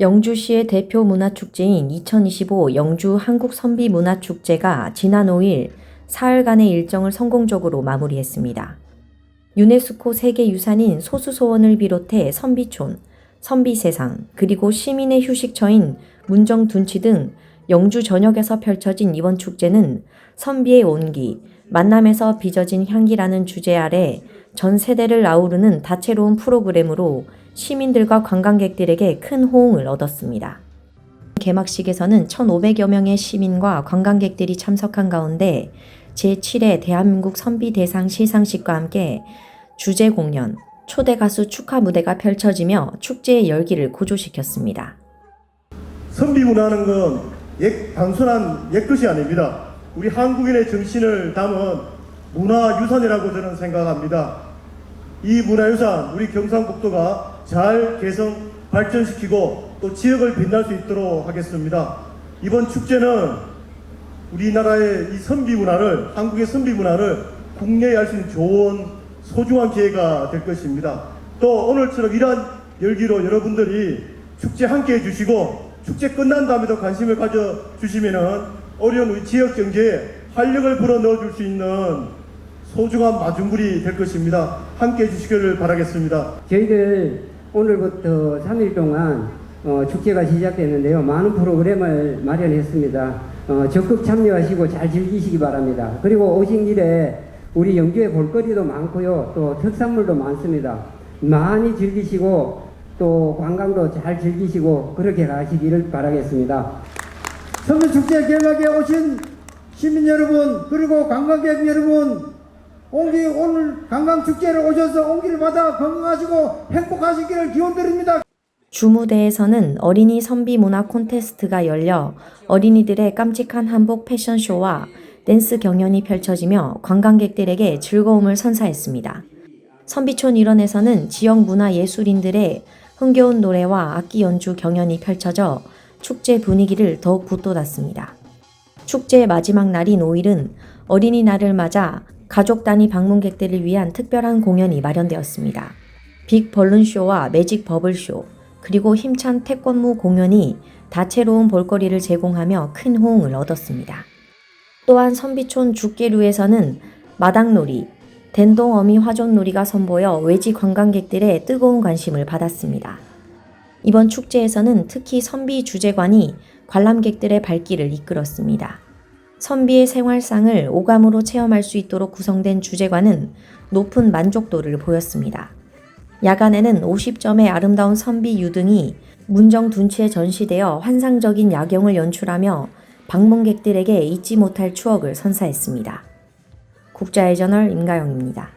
영주시의 대표 문화축제인 2025 영주 한국선비문화축제가 지난 5일 사흘간의 일정을 성공적으로 마무리했습니다. 유네스코 세계유산인 소수소원을 비롯해 선비촌, 선비세상, 그리고 시민의 휴식처인 문정둔치 등 영주 전역에서 펼쳐진 이번 축제는 선비의 온기, 만남에서 빚어진 향기라는 주제 아래 전 세대를 아우르는 다채로운 프로그램으로 시민들과 관광객들에게 큰 호응을 얻었습니다. 개막식에서는 1,500여 명의 시민과 관광객들이 참석한 가운데 제7회 대한민국 선비대상 시상식과 함께 주제 공연, 초대 가수 축하 무대가 펼쳐지며 축제의 열기를 고조시켰습니다. 선비 문화는 건 옛, 단순한 옛것이 아닙니다. 우리 한국인의 정신을 담은 문화유산이라고 저는 생각합니다. 이 문화유산, 우리 경상북도가 잘 개성, 발전시키고 또 지역을 빛날 수 있도록 하겠습니다. 이번 축제는 우리나라의 이 선비 문화를, 한국의 선비 문화를 국내에 할 수 있는 좋은 소중한 기회가 될 것입니다. 또 오늘처럼 이러한 열기로 여러분들이 축제 함께 해주시고 축제 끝난 다음에도 관심을 가져주시면은 어려운 우리 지역 경제에 활력을 불어 넣어줄 수 있는 소중한 마중물이 될 것입니다. 함께 해주시기를 바라겠습니다. 저희들 오늘부터 3일 동안 어, 축제가 시작됐는데요. 많은 프로그램을 마련했습니다. 어, 적극 참여하시고 잘 즐기시기 바랍니다. 그리고 오신 길에 우리 영주에 볼거리도 많고요. 또 특산물도 많습니다. 많이 즐기시고 또 관광도 잘 즐기시고 그렇게 가시기를 바라겠습니다. 선비축제 개막에 오신 시민 여러분 그리고 관광객 여러분 온기 오늘 관광축제를 오셔서 온기를 받아 건강하시고 행복하시기를 기원드립니다. 주무대에서는 어린이 선비 문화 콘테스트가 열려 어린이들의 깜찍한 한복 패션쇼와 댄스 경연이 펼쳐지며 관광객들에게 즐거움을 선사했습니다. 선비촌 일원에서는 지역 문화 예술인들의 흥겨운 노래와 악기 연주 경연이 펼쳐져 축제 분위기를 더욱 북돋았습니다. 축제의 마지막 날인 5일은 어린이날을 맞아 가족 단위 방문객들을 위한 특별한 공연이 마련되었습니다. 빅 벌룬쇼와 매직 버블쇼, 그리고 힘찬 태권무 공연이 다채로운 볼거리를 제공하며 큰 호응을 얻었습니다. 또한 선비촌 죽계루에서는 마당놀이, den동어미 화존놀이가 선보여 외지 관광객들의 뜨거운 관심을 받았습니다. 이번 축제에서는 특히 선비 주재관이 관람객들의 발길을 이끌었습니다. 선비의 생활상을 오감으로 체험할 수 있도록 구성된 주재관은 높은 만족도를 보였습니다. 야간에는 50점의 아름다운 선비 유등이 문정 둔치에 전시되어 환상적인 야경을 연출하며 방문객들에게 잊지 못할 추억을 선사했습니다. 국자의 저널 임가영입니다.